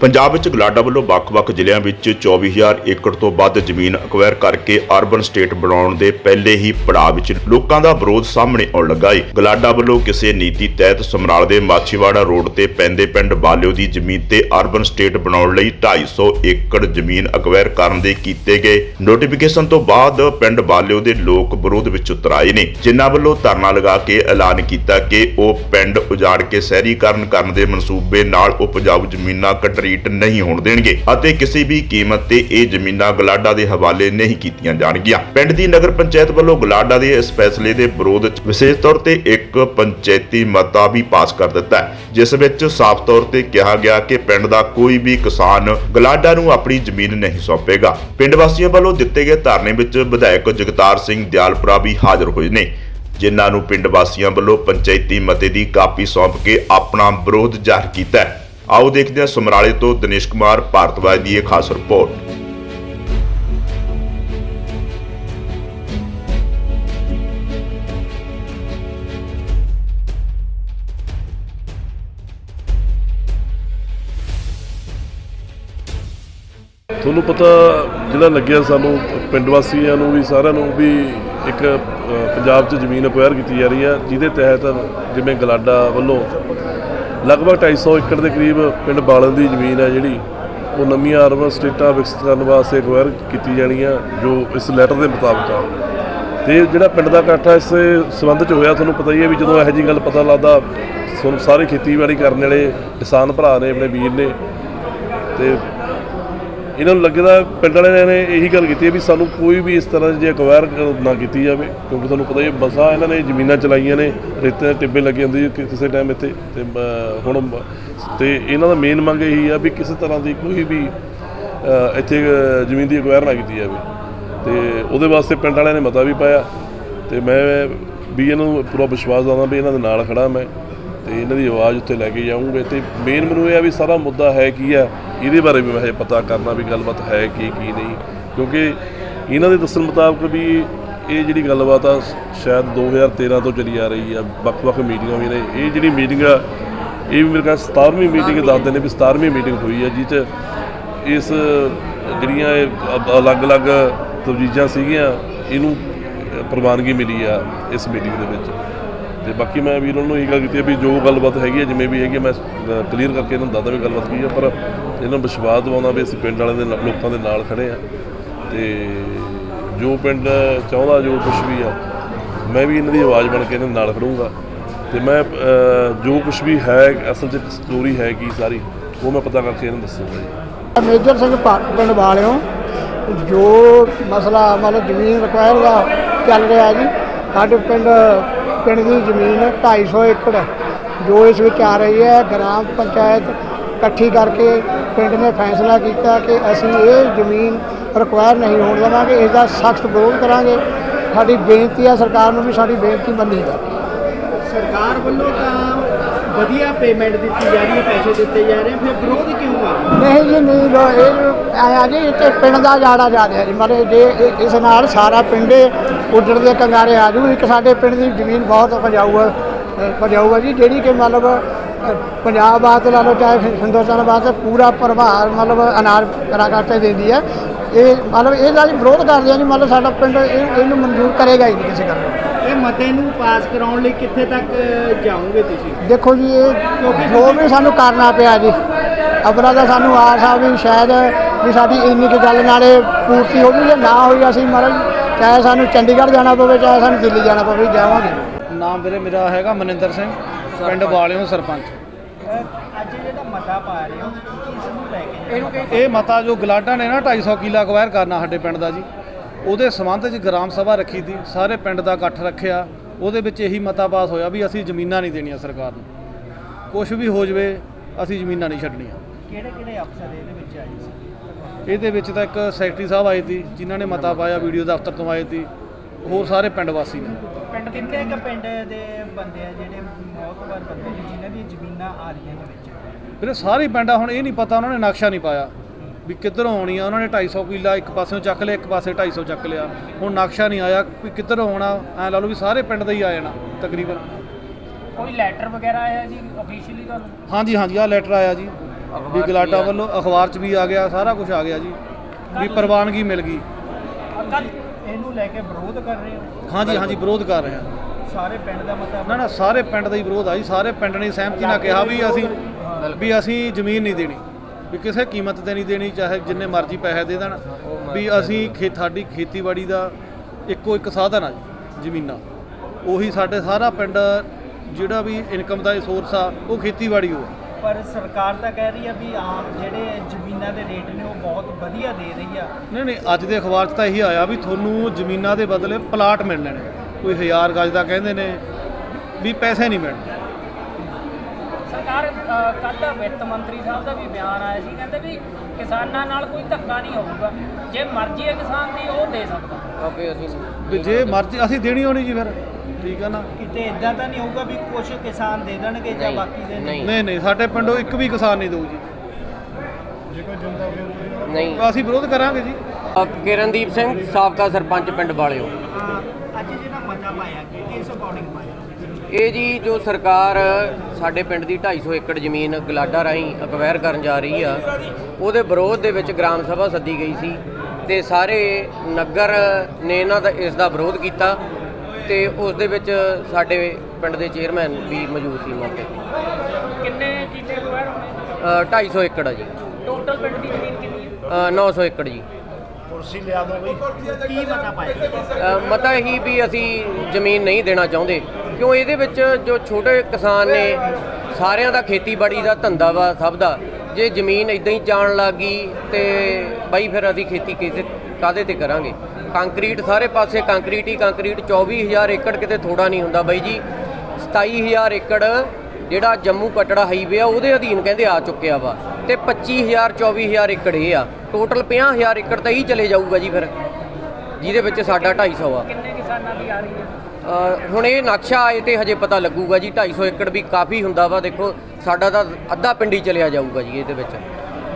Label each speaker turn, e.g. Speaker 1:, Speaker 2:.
Speaker 1: ਪੰਜਾਬ ਵਿੱਚ ਗਲਾਡਾ ਵੱਲੋਂ ਵੱਖ-ਵੱਖ ਜ਼ਿਲ੍ਹਿਆਂ ਵਿੱਚ 24000 ਏਕੜ ਤੋਂ ਵੱਧ ਜ਼ਮੀਨ ਅਕਵਾਇਰ ਕਰਕੇ ਅਰਬਨ ਸਟੇਟ ਬਣਾਉਣ ਦੇ ਪਹਿਲੇ ਹੀ ਪੜਾਅ ਵਿੱਚ ਲੋਕਾਂ ਦਾ ਵਿਰੋਧ ਸਾਹਮਣੇ ਆਉਣ ਲੱਗਾ ਹੈ ਗਲਾਡਾ ਵੱਲੋਂ ਕਿਸੇ ਨੀਤੀ ਤਹਿਤ ਸਮਰਾਲ ਦੇ ਮਾਛੀਵਾੜਾ ਰੋਡ ਤੇ ਪੈਂਦੇ ਪਿੰਡ ਬਾਲਿਓ ਦੀ ਜ਼ਮੀਨ ਤੇ ਅਰਬਨ ਸਟੇਟ ਬਣਾਉਣ ਲਈ 250 ਏਕੜ ਜ਼ਮੀਨ ਅਕਵਾਇਰ ਕਰਨ ਦੇ ਕੀਤੇ ਗਏ। ਨੋਟੀਫਿਕੇਸ਼ਨ ਤੋਂ ਬਾਅਦ ਪਿੰਡ ਬਾਲਿਓ ਦੇ ਲੋਕ ਵਿਰੋਧ ਵਿੱਚ ਉਤਰ ਆਏ ਨੇ। ਜਿਨ੍ਹਾਂ ਵੱਲੋਂ ਧਰਨਾ ਲਗਾ ਕੇ ਐਲਾਨ ਕੀਤਾ ਕਿ ਉਹ ਪਿੰਡ ਉਜਾੜ ਕੇ ਸ਼ਹਿਰੀਕਰਨ ਕਰਨ ਦੇ ਮਨਸੂਬੇ ਨਾਲ ਉਪਜਾਊ ਜ਼ਮੀਨਾਂ ਕੱਟ ਕੰਟਰੀਟ ਨਹੀਂ ਹੋਣ ਦੇਣਗੇ ਅਤੇ ਕਿਸੇ ਵੀ ਕੀਮਤ ਤੇ ਇਹ ਜ਼ਮੀਨਾਂ ਗਲਾਡਾ ਦੇ ਹਵਾਲੇ ਨਹੀਂ ਕੀਤੀਆਂ ਜਾਣਗੀਆਂ। ਪਿੰਡ ਦੀ ਨਗਰ ਪੰਚਾਇਤ ਵੱਲੋਂ ਗਲਾਡਾ ਦੇ ਇਸ ਫੈਸਲੇ ਦੇ ਵਿਰੋਧ ਵਿੱਚ ਵਿਸ਼ੇਸ਼ ਤੌਰ ਤੇ ਇੱਕ ਪੰਚਾਇਤੀ ਮਤਾ ਵੀ ਪਾਸ ਕਰ ਦਿੱਤਾ ਹੈ, ਜਿਸ ਵਿੱਚ ਸਾਫ਼ ਤੌਰ ਤੇ ਕਿਹਾ ਗਿਆ ਕਿ ਪਿੰਡ ਦਾ ਕੋਈ ਵੀ ਕਿਸਾਨ ਗਲਾਡਾ ਨੂੰ ਆਪਣੀ ਜ਼ਮੀਨ ਨਹੀਂ ਸੌਂਪੇਗਾ। ਪਿੰਡ ਵਾਸੀਆਂ ਵੱਲੋਂ ਦਿੱਤੇ ਗਏ ਧਰਨੇ ਵਿੱਚ ਵਿਧਾਇਕ ਜਗਤਾਰ ਸਿੰਘ ਦਿਆਲਪੁਰਾ ਵੀ ਹਾਜ਼ਰ ਹੋਏ ਨੇ, ਜਿਨ੍ਹਾਂ ਨੂੰ ਪਿੰਡ ਵਾਸੀਆਂ ਵੱਲੋਂ ਪੰਚਾਇਤੀ ਮਤੇ ਦੀ ਕਾਪੀ ਸੌਂਪ ਕੇ ਆਪਣਾ ਵਿਰੋਧ ਜ਼ਾਹਰ ਕੀਤਾ ਹੈ। ਆਓ ਦੇਖਦੇ ਹਾਂ ਸਮਰਾਲੇ ਤੋਂ ਦਿਨੇਸ਼ ਕੁਮਾਰ ਭਾਰਤਵਾਜ ਦੀ ਇਹ ਖਾਸ ਰਿਪੋਰਟ।
Speaker 2: ਤੁਹਾਨੂੰ ਪਤਾ ਜਿਹੜਾ ਲੱਗਿਆ ਸਾਨੂੰ, ਪਿੰਡ ਵਾਸੀਆਂ ਨੂੰ ਵੀ, ਸਾਰਿਆਂ ਨੂੰ ਵੀ ਇੱਕ ਪੰਜਾਬ 'ਚ ਜ਼ਮੀਨ ਅਕਵਾਇਰ ਕੀਤੀ ਜਾ ਰਹੀ ਹੈ ਜਿਹਦੇ ਤਹਿਤ ਜਿਵੇਂ ਗਲਾਡਾ ਵੱਲੋਂ ਲਗਭਗ 250 ਏਕੜ ਦੇ ਕਰੀਬ ਪਿੰਡ ਬਾਲਣ ਦੀ ਜ਼ਮੀਨ ਹੈ ਜਿਹੜੀ। ਉਹ ਨਵੀਆਂ ਅਰਬਨ ਸਟੇਟਾਂ ਵਿਕਸਿਤ ਕਰਨ ਵਾਸਤੇ ਅਕਵਾਇਰ ਕੀਤੀ ਜਾਣੀ ਆ ਜੋ ਇਸ ਲੈਟਰ ਦੇ ਮੁਤਾਬਕ ਆ। ਤੇ ਜਿਹੜਾ ਪਿੰਡ ਦਾ ਇਕੱਠ ਇਸ ਸੰਬੰਧ 'ਚ ਹੋਇਆ ਤੁਹਾਨੂੰ ਪਤਾ ਹੀ ਹੈ ਵੀ ਜਦੋਂ ਇਹੋ ਜੀ ਗੱਲ ਪਤਾ ਲੱਗਦਾ, ਤੁਹਾਨੂੰ ਸਾਰੇ ਖੇਤੀਬਾੜੀ ਕਰਨ ਵਾਲੇ ਕਿਸਾਨ ਭਰਾ ਨੇ, ਆਪਣੇ ਵੀਰ ਨੇ। ਤੇ ਇਹਨਾਂ ਨੂੰ ਲੱਗਦਾ ਪਿੰਡ ਵਾਲਿਆਂ ਨੇ ਇਹੀ ਗੱਲ ਕੀਤੀ ਹੈ ਵੀ ਸਾਨੂੰ ਕੋਈ ਵੀ ਇਸ ਤਰ੍ਹਾਂ ਦੀ ਜੇ ਅਕਵਾਇਰ ਨਾ ਕੀਤੀ ਜਾਵੇ, ਕਿਉਂਕਿ ਤੁਹਾਨੂੰ ਪਤਾ ਹੀ ਹੈ ਇਹਨਾਂ ਨੇ ਜ਼ਮੀਨਾਂ ਚਲਾਈਆਂ ਨੇ, ਰੇਤੇ ਦੇ ਟਿੱਬੇ ਲੱਗੇ ਹੁੰਦੇ ਸੀ ਕਿਸੇ ਟਾਈਮ ਇੱਥੇ ਤੇ ਹੁਣ ਮ- ਤੇ ਇਹਨਾਂ ਦਾ ਮੇਨ ਮੰਗ ਇਹੀ ਆ ਵੀ ਕਿਸੇ ਤਰ੍ਹਾਂ ਦੀ ਕੋਈ ਵੀ ਇੱਥੇ ਜ਼ਮੀਨ ਦੀ ਅਕਵਾਇਰ ਨਾ ਕੀਤੀ ਜਾਵੇ। ਤੇ ਉਹਦੇ ਵਾਸਤੇ ਪਿੰਡ ਵਾਲਿਆਂ ਨੇ ਮਤਾ ਵੀ ਪਾਇਆ। ਤੇ ਮੈਂ ਵੀ ਇਹਨਾਂ ਨੂੰ ਪੂਰਾ ਵਿਸ਼ਵਾਸ ਦਿੰਦਾ ਵੀ ਇਹਨਾਂ ਦੇ ਨਾਲ ਖੜਾ ਮੈਂ। ਤੇ ਇਹਨਾਂ ਦੀ ਆਵਾਜ਼ ਉੱਤੇ ਲੈ ਕੇ ਜਾਊਂਗੇ ਤੇ ਮੇਨ ਮੈਨੂੰ ਇਹ ਆ ਵੀ ਸਾਰਾ ਮੁੱਦਾ ਹੈ ਕੀ ਆ, ਇਹਦੇ ਬਾਰੇ ਵੀ ਮੈਂ ਇਹ ਪਤਾ ਕਰਨਾ ਵੀ ਗੱਲਬਾਤ ਹੈ ਕੀ ਕੀ ਨਹੀਂ। ਕਿਉਂਕਿ ਇਹਨਾਂ ਦੇ ਦੱਸਣ ਮੁਤਾਬਕ ਵੀ ਇਹ ਜਿਹੜੀ ਗੱਲਬਾਤ ਆ, ਸ਼ਾਇਦ 2013 ਤੋਂ ਚੱਲੀ ਆ ਰਹੀ ਆ, ਵੱਖ-ਵੱਖ ਮੀਟਿੰਗਾਂ ਹੋਈਆਂ ਨੇ। ਇਹ ਜਿਹੜੀ ਮੀਟਿੰਗ ਆ, ਇਹ ਵੀ ਮੇਰੇ ਖਿਆਲ 17ਵੀਂ ਮੀਟਿੰਗ ਦੱਸਦੇ ਨੇ ਵੀ 17ਵੀਂ ਮੀਟਿੰਗ ਹੋਈ ਆ, ਜਿਹ 'ਚ ਇਸ ਜਿਹੜੀਆਂ ਇਹ ਅਲੱਗ-ਅਲੱਗ ਤਜਵੀਜ਼ਾਂ ਸੀਗੀਆਂ, ਇਹਨੂੰ ਪ੍ਰਵਾਨਗੀ ਮਿਲੀ ਆ ਇਸ ਮੀਟਿੰਗ ਦੇ ਵਿੱਚ। ਤੇ ਬਾਕੀ ਮੈਂ ਵੀਰ ਨੂੰ ਇਹ ਗੱਲ ਕੀਤੀ ਹੈ ਵੀ ਜੋ ਗੱਲਬਾਤ ਹੈਗੀ ਹੈ ਜਿਵੇਂ ਵੀ ਹੈਗੀ ਹੈ, ਮੈਂ ਕਲੀਅਰ ਕਰਕੇ ਇਹਨਾਂ ਨੂੰ ਦੱਸਦਾ ਵੀ ਗੱਲਬਾਤ ਕੀ ਹੈ ਪਰ ਇਹਨਾਂ ਨੂੰ ਵਿਸ਼ਵਾਸ ਦਿਵਾਉਂਦਾ ਵੀ ਅਸੀਂ ਪਿੰਡ ਵਾਲਿਆਂ ਦੇ ਨਾਲ- ਲੋਕਾਂ ਦੇ ਨਾਲ ਖੜੇ ਆ ਤੇ ਜੋ ਪਿੰਡ ਚਾਹੁੰਦਾ ਜੋ ਕੁਝ ਵੀ ਆ ਮੈਂ ਵੀ ਇਹਨਾਂ ਦੀ ਆਵਾਜ਼ ਬਣ ਕੇ ਇਹਨਾਂ ਦੇ ਨਾਲ ਖੜੂੰਗਾ ਤੇ ਮੈਂ ਅ, ਜੋ ਕੁਝ ਵੀ ਹੈ ਅਸਲ 'ਚ ਸਟੋਰੀ ਹੈ ਕੀ ਸਾਰੀ ਉਹ ਮੈਂ ਪਤਾ ਕਰਕੇ ਇਹਨਾਂ ਨੂੰ ਦੱਸੂਗਾ ਜੀ।
Speaker 3: ਮੇਜਰ ਸਿੰਘ ਭਾ- ਪਿੰਡ ਵਾਲਿਓ ਜੋ ਮਸਲਾ ਮਤਲਬ ਜ਼ਮੀਨ ਰਿਕਵਾਇਰ ਦਾ ਚੱਲ ਰਿਹਾ ਜੀ ਸਾਡੇ ਪਿੰਡ ਪਿੰਡ ਦੀ ਜ਼ਮੀਨ 250 ਏਕੜ ਹੈ, ਜੋ ਇਸ ਵਿੱਚ ਆ ਰਹੀ ਹੈ ਗ੍ਰਾਮ ਪੰਚਾਇਤ ਇਕੱਠੀ ਕਰਕੇ ਪਿੰਡ ਨੇ ਫੈਸਲਾ ਕੀਤਾ ਕਿ ਅਸੀਂ ਇਹ ਜ਼ਮੀਨ ਰਿਕੁਆਇਰ ਨਹੀਂ ਹੋਣ ਦੇਵਾਂਗੇ ਇਸ ਦਾ ਸਖਤ ਵਿਰੋਧ ਕਰਾਂਗੇ। ਸਾਡੀ ਬੇਨਤੀ ਹੈ ਸਰਕਾਰ ਨੂੰ ਵੀ ਸਾਡੀ ਬੇਨਤੀ ਮੰਨੀ ਜਾਵੇ।
Speaker 4: ਸਰਕਾਰ ਵੱਲੋਂ ਤਾਂ ਵਧੀਆ ਪੇਮੈਂਟ ਦਿੱਤੀ ਜਾ ਰਹੀ ਹੈ ਪੈਸੇ ਦਿੱਤੇ ਜਾ ਰਹੇ ਫਿਰ ਵਿਰੋਧ ਕਿਉਂ ਆ
Speaker 3: ਨਹੀਂ ਜੀ ਨਹੀਂ ਲੋ ਇਹ ਆਇਆ ਜੀ ਇੱਥੇ ਪਿੰਡ ਦਾ ਜਾੜਾ ਜਾ ਰਿਹਾ ਜੀ। ਮਤਲਬ ਜੇ ਇਹ- ਇਸ ਨਾਲ ਸਾਰਾ ਪਿੰਡ ਉੱਜੜ ਦੇ ਕੰਗਾਰੇ ਆ ਜੂ ਇੱਕ ਸਾਡੇ ਪਿੰਡ ਦੀ ਜ਼ਮੀਨ ਬਹੁਤ ਉਪਜਾਊ ਹੈ ਅ, ਉਪਜਾਊ ਹੈ ਜੀ ਜਿਹੜੀ ਕਿ ਮਤਲਬ ਅ, ਪੰਜਾਬ ਵਾਸਤੇ ਲਾ ਲਓ ਚਾਹੇ ਹਿੰ- ਹਿੰਦੁਸਤਾਨ ਵਾਸਤੇ ਪੂਰਾ ਪ੍ਰਭਾਵ ਮਤਲਬ ਅਨਾਰ ਕਰਾ ਕਰਕੇ ਦਿੰਦੀ ਹੈ ਇਹ ਮਤਲਬ ਇਹਦਾ ਜੀ ਵਿਰੋਧ ਕਰਦੇ ਆ ਜੀ ਮਤਲਬ ਸਾਡਾ ਪਿੰਡ ਇਹ- ਇਹਨੂੰ ਮਨਜ਼ੂਰ ਕਰੇਗਾ ਹੀ ਨਹੀਂ ਕਿਸੇ ਗੱਲ ਨੂੰ।
Speaker 4: ਇਹ ਮਤੇ ਨੂੰ ਪਾਸ ਕਰਾਉਣ ਲਈ ਕਿੱਥੇ ਤੱਕ ਜਾਓਗੇ ਤੁਸੀਂ?
Speaker 3: ਦੇਖੋ ਜੀ ਇਹ ਜੋ ਵੀ ਸਾਨੂੰ ਕਰਨਾ ਪਿਆ ਜੀ ਅਬਰਾ ਦਾ ਸਾਨੂੰ ਆਸ ਆ ਵੀ ਸ਼ਾਇਦ ਵੀ ਸਾਡੀ ਇੰਨੀ ਕੁ ਗੱਲ ਨਾਲੇ ਪੂਰਤੀ ਹੋ ਗਈ ਜੇ ਨਾ ਹੋਈ ਅਸੀਂ ਮਹਾਰਾਜ ਚਾਹੇ ਸਾਨੂੰ ਚੰਡੀਗੜ੍ਹ ਜਾਣਾ ਪਵੇ ਚਾਹੇ ਸਾਨੂੰ ਦਿੱਲੀ ਜਾਣਾ ਪਵੇ ਜਾਵਾਂਗੇ।
Speaker 5: ਨਾਮ ਵੀਰੇ ਮੇਰਾ ਹੈਗਾ ਮਨਿੰਦਰ ਸਿੰਘ ਪਿੰਡ ਵਾਲਿਓ ਸਰਪੰਚ।
Speaker 4: ਅੱਜ ਜਿਹੜਾ ਮਤਾ ਪਾ ਰਹੇ ਹੋ ਕਿਸ ਨੂੰ ਲੈ ਕੇ
Speaker 5: ਇਹ ਮਤਾ ਜੋ ਗਲਾਡਾ ਨੇ ਨਾ 250 ਕਿੱਲਾ ਅਕਵਾਇਰ ਕਰਨਾ ਸਾਡੇ ਪਿੰਡ ਦਾ ਜੀ। ਉਹਦੇ ਸੰਬੰਧ 'ਚ ਗ੍ਰਾਮ ਸਭਾ ਰੱਖੀ ਦੀ ਸਾਰੇ ਪਿੰਡ ਦਾ ਇਕੱਠ ਰੱਖਿਆ ਉਹਦੇ ਵਿੱਚ ਇਹੀ ਮਤਾ ਪਾਸ ਹੋਇਆ ਵੀ ਅਸੀਂ ਜ਼ਮੀਨਾਂ ਨਹੀਂ ਦੇਣੀਆਂ ਸਰਕਾਰ ਨੂੰ। ਕੁਝ ਵੀ ਹੋ ਜਵੇ ਅਸੀਂ ਜ਼ਮੀਨਾਂ ਨਹੀਂ ਛੱਡਣੀਆਂ।
Speaker 4: ਕਿਹੜੇ ਕਿਹੜੇ ਅਫਸਰ ਇਹਦੇ ਵਿੱਚ ਆਏ ਸੀ?
Speaker 5: ਇਹਦੇ ਵਿੱਚ ਤਾਂ ਇੱਕ ਸੈਕਟਰੀ ਸਾਹਿਬ ਆਏ ਸੀ ਜਿਨ੍ਹਾਂ ਨੇ ਮਤਾ ਪਾਇਆ ਵੀਡੀਓ ਦਫ਼ਤਰ ਤੋਂ ਆਏ ਸੀ ਹੋਰ ਸਾਰੇ ਪਿੰਡ ਵਾਸੀ ਨੇ।
Speaker 4: ਪਿੰਡ ਕਿੰਨੇ ਕ ਪਿੰਡ ਦੇ ਬੰਦੇ ਆ ਜਿਹੜੇ ਮੌਤਬਰ ਬੰਦੇ ਨੇ ਜਿਨ੍ਹਾਂ ਦੀਆਂ ਜ਼ਮੀਨਾਂ ਆ ਰਹੀਆਂ ਨੇ ਵਿੱਚ?
Speaker 5: ਵੀਰੇ ਸਾਰੇ ਪਿੰਡ ਆ ਹੁਣ ਇਹ ਨਹੀਂ ਪਤਾ ਉਹਨਾਂ ਨੇ ਨਕਸ਼ਾ ਨਹੀਂ ਪਾਇਆ। ਵੀ ਕਿੱਧਰੋਂ ਆਉਣੀ ਆ? ਉਹਨਾਂ ਨੇ 250 ਕਿੱਲਾ ਇੱਕ ਪਾਸਿਓਂ ਚੱਕ ਲਿਆ ਇੱਕ ਪਾਸੇ 250 ਚੱਕ ਲਿਆ। ਹੁਣ ਨਕਸ਼ਾ ਨਹੀਂ ਆਇਆ ਵੀ ਕਿੱਧਰੋਂ ਆਉਣਾ। ਐ ਲਾ ਲਓ ਵੀ ਸਾਰੇ ਪਿੰਡ ਦਾ ਹੀ ਆ ਜਾਣਾ ਤਕਰੀਬਨ।
Speaker 4: ਕੋਈ ਲੈਟਰ ਵਗੈਰਾ ਆਇਆ ਜੀ ਅਫੀਸ਼ੀਅਲੀ ਤੁਹਾਨੂੰ?
Speaker 5: ਹਾਂਜੀ ਹਾਂਜੀ ਆਹ ਲੈਟਰ ਆਇਆ ਜੀ। ਵੀ ਗਲਾਡਾ ਵੱਲੋਂ ਅਖਬਾਰ 'ਚ ਵੀ ਆ ਗਿਆ ਸਾਰਾ ਕੁਝ ਆ ਗਿਆ ਜੀ। ਵੀ ਪ੍ਰਵਾਨਗੀ ਮਿਲ ਗਈ।
Speaker 4: ਇਹਨੂੰ ਲੈ ਕੇ ਵਿਰੋਧ ਕਰ ਰਹੇ ਹੋ?
Speaker 5: ਹਾਂਜੀ ਹਾਂਜੀ ਵਿਰੋਧ ਕਰ ਰਹੇ ਹਾਂ।
Speaker 4: ਸਾਰੇ ਪਿੰਡ ਦਾ ਮਤਲਬ?
Speaker 5: ਨਾ ਨਾ ਸਾਰੇ ਪਿੰਡ ਦਾ ਹੀ ਵਿਰੋਧ ਆ ਜੀ। ਸਾਰੇ ਪਿੰਡ ਨੇ ਸਹਿਮਤੀ ਨਾਲ ਕਿਹਾ ਵੀ ਅਸੀਂ ਵੀ ਅਸੀਂ ਜ਼ਮੀਨ ਨਹੀਂ ਦੇਣੀ। ਵੀ ਕਿਸੇ ਕੀਮਤ ਤੇ ਨਹੀਂ ਦੇਣੀ ਚਾਹੇ ਜਿੰਨੇ ਮਰਜ਼ੀ ਪੈਸੇ ਦੇ ਦੇਣ ਵੀ ਅਸੀਂ ਖੇ ਸਾਡੀ ਖੇਤੀਬਾੜੀ ਦਾ ਇੱਕੋ ਇੱਕ ਸਾਧਨ ਆ ਜ਼ਮੀਨਾਂ। ਉਹੀ ਸਾਡੇ ਸਾਰਾ ਪਿੰਡ ਜਿਹੜਾ ਵੀ ਇਨਕਮ ਦਾ ਸੋਰਸ ਆ ਉਹ ਖੇਤੀਬਾੜੀ ਉਹ ਆ
Speaker 4: ਪਰ ਸਰਕਾਰ ਤਾਂ ਕਹਿ ਰਹੀ ਆ ਵੀ ਆਮ ਜਿਹੜੇ ਜ਼ਮੀਨਾਂ ਦੇ ਰੇਟ ਨੇ ਉਹ ਬਹੁਤ ਵਧੀਆ ਦੇ ਰਹੀ ਆ।
Speaker 5: ਨਹੀਂ ਨਹੀਂ ਅੱਜ ਦੇ ਅਖਬਾਰ 'ਚ ਤਾਂ ਇਹੀ ਆਇਆ ਵੀ ਤੁਹਾਨੂੰ ਜ਼ਮੀਨਾਂ ਦੇ ਬਦਲੇ ਪਲਾਟ ਮਿਲਣੇ ਨੇ। ਕੋਈ ਹਜ਼ਾਰ ਗਜ ਦਾ ਕਹਿੰਦੇ ਨੇ ਵੀ ਪੈਸੇ ਨਹੀਂ ਮਿਲਣੇ।
Speaker 6: ਸਰਕਾਰ ਕੱਲ੍ਹ ਵਿੱਤ ਮੰਤਰੀ ਸਾਹਿਬ ਦਾ ਵੀ ਬਿਆਨ ਆਇਆ ਸੀ ਕਹਿੰਦੇ ਵੀ ਕਿਸਾਨਾਂ ਨਾਲ ਕੋਈ ਧੱਕਾ ਨਹੀਂ ਹੋਊਗਾ। ਜੇ ਮਰਜ਼ੀ ਹੈ ਕਿਸਾਨ ਦੀ ਉਹ ਦੇ ਸਕਦਾ।
Speaker 5: ਵੀ ਜੇ ਮਰਜ਼ੀ ਅਸੀਂ ਦੇਣੀ ਹੋਣੀ ਜੀ ਫਿਰ। ਠੀਕ ਆ ਨਾ?
Speaker 4: ਕਿਤੇ ਇਦਾਂ ਤਾਂ ਨਹੀਂ ਹੋਊਗਾ ਵੀ ਕੁਝ ਕਿਸਾਨ ਦੇ ਦੇਣਗੇ ਜਾਂ ਬਾਕੀ ਦੇ ਨਹੀਂ
Speaker 5: ਨਹੀਂ ਨਹੀਂ ਸਾਡੇ ਪਿੰਡੋਂ ਇੱਕ ਵੀ ਕਿਸਾਨ ਨਹੀਂ ਦਊ ਜੀ।
Speaker 7: ਨਹੀਂ।
Speaker 5: ਅਸੀਂ ਵਿਰੋਧ ਕਰਾਂਗੇ ਜੀ।
Speaker 7: ਕਿਰਨਦੀਪ ਸਿੰਘ ਸਾਬਕਾ ਸਰਪੰਚ ਪਿੰਡ ਵਾਲਿਓ।
Speaker 4: ਅੱਜ ਜਿਹੜਾ ਮਤਾ ਪਾਇਆ ਕਿ ਕਿਸ ਅਕੋਰਡਿੰਗ ਪਾਇਆ?
Speaker 7: ਇਹ ਜੀ ਜੋ ਸਰਕਾਰ ਸਾਡੇ ਪਿੰਡ ਦੀ 250 ਏਕੜ ਜ਼ਮੀਨ ਗਲਾਡਾ ਰਾਹੀਂ ਅਕਵਾਇਰ ਕਰਨ ਜਾ ਰਹੀ ਆ ਉਹਦੇ ਵਿਰੋਧ ਦੇ ਵਿੱਚ ਗ੍ਰਾਮ ਸਭਾ ਸੱਦੀ ਗਈ ਸੀ ਤੇ ਸਾਰੇ ਨਗਰ ਨੇ ਇਹਨਾਂ ਦਾ ਇਸ ਦਾ ਵਿਰੋਧ ਕੀਤਾ ਤੇ ਉਸ ਦੇ ਵਿੱਚ ਸਾਡੇ ਪਿੰਡ ਦੇ ਚੇਅਰਮੈਨ ਵੀ ਮੌਜੂਦ ਸੀ ਮੌਕੇ ਤੇ।
Speaker 6: ਕਿੰਨੇ ਕਿੱਲੇ ਰਿਕਵਾਇਰ ਹੋਣੇ?
Speaker 7: ਅ, 250 ਏਕੜ ਆ ਜੀ।
Speaker 6: ਟੋਟਲ ਪਿੰਡ ਦੀ ਜ਼ਮੀਨ ਕਿੰਨੀ ਹੈ?
Speaker 7: ਅ, 900 ਏਕੜ ਜੀ।
Speaker 4: ਕੀ ਮਤਾ ਪਾਇਆ
Speaker 7: ਮਤਾ ਇਹੀ ਵੀ ਅਸੀਂ ਜ਼ਮੀਨ ਨਹੀਂ ਦੇਣਾ ਚਾਹੁੰਦੇ। ਕਿਉਂ ਇਹਦੇ ਵਿੱਚ ਜੋ ਛੋਟੇ ਕਿਸਾਨ ਨੇ, ਸਾਰਿਆਂ ਦਾ ਖੇਤੀਬਾੜੀ ਦਾ ਧੰਦਾ ਵਾ ਸਭ ਦਾ। ਜੇ ਜ਼ਮੀਨ ਇਦਾਂ ਹੀ ਜਾਣ ਲੱਗੀ ਤੇ ਬਾਈ ਫਿਰ ਅਸੀਂ ਖੇਤੀ ਕਿਤੇ ਕਾਦੇ ਤੇ ਕਰਾਂਗੇ? ਕੰਕਰੀਟ ਸਾਰੇ ਪਾਸੇ ਕੰਕਰੀਟ ਹੀ, ਕੰਕਰੀਟ 24000 ਏਕੜ ਕਿਤੇ ਥੋੜਾ ਨਹੀਂ ਹੁੰਦਾ ਬਾਈ ਜੀ। 27000 ਏਕੜ ਜਿਹੜਾ ਜੰਮੂ ਕਟੜਾ ਹਾਈਵੇ ਆ, ਉਹਦੇ ਅਧੀਨ ਕਹਿੰਦੇ ਆ ਚੁੱਕਿਆ ਵਾ। ਤੇ 25000 24000 ਏਕੜ ਇਹ ਆ। ਟੋਟਲ 50000 ਏਕੜ ਤਾਂ ਹੀ ਚਲੇ ਜਾਊਗਾ ਜੀ ਫਿਰ। ਜਿਹਦੇ ਵਿੱਚ ਸਾਡਾ 250 ਆ।
Speaker 6: ਕਿੰਨੇ ਕਿਸਾਨਾਂ ਦੀ ਆ ਰਹੀ ਹੈ?
Speaker 7: ਹੁਣ ਇਹ ਨਕਸ਼ਾ ਆਏ ਤੇ ਹਜੇ ਪਤਾ ਲੱਗੂਗਾ ਜੀ। 250 ਏਕੜ ਵੀ ਕਾਫੀ ਹੁੰਦਾ ਵਾ। ਦੇਖੋ ਸਾਡਾ ਤਾਂ ਅੱਧਾ ਪਿੰਡੀ ਚਲਿਆ ਜਾਊਗਾ ਜੀ ਇਹਦੇ ਵਿੱਚ।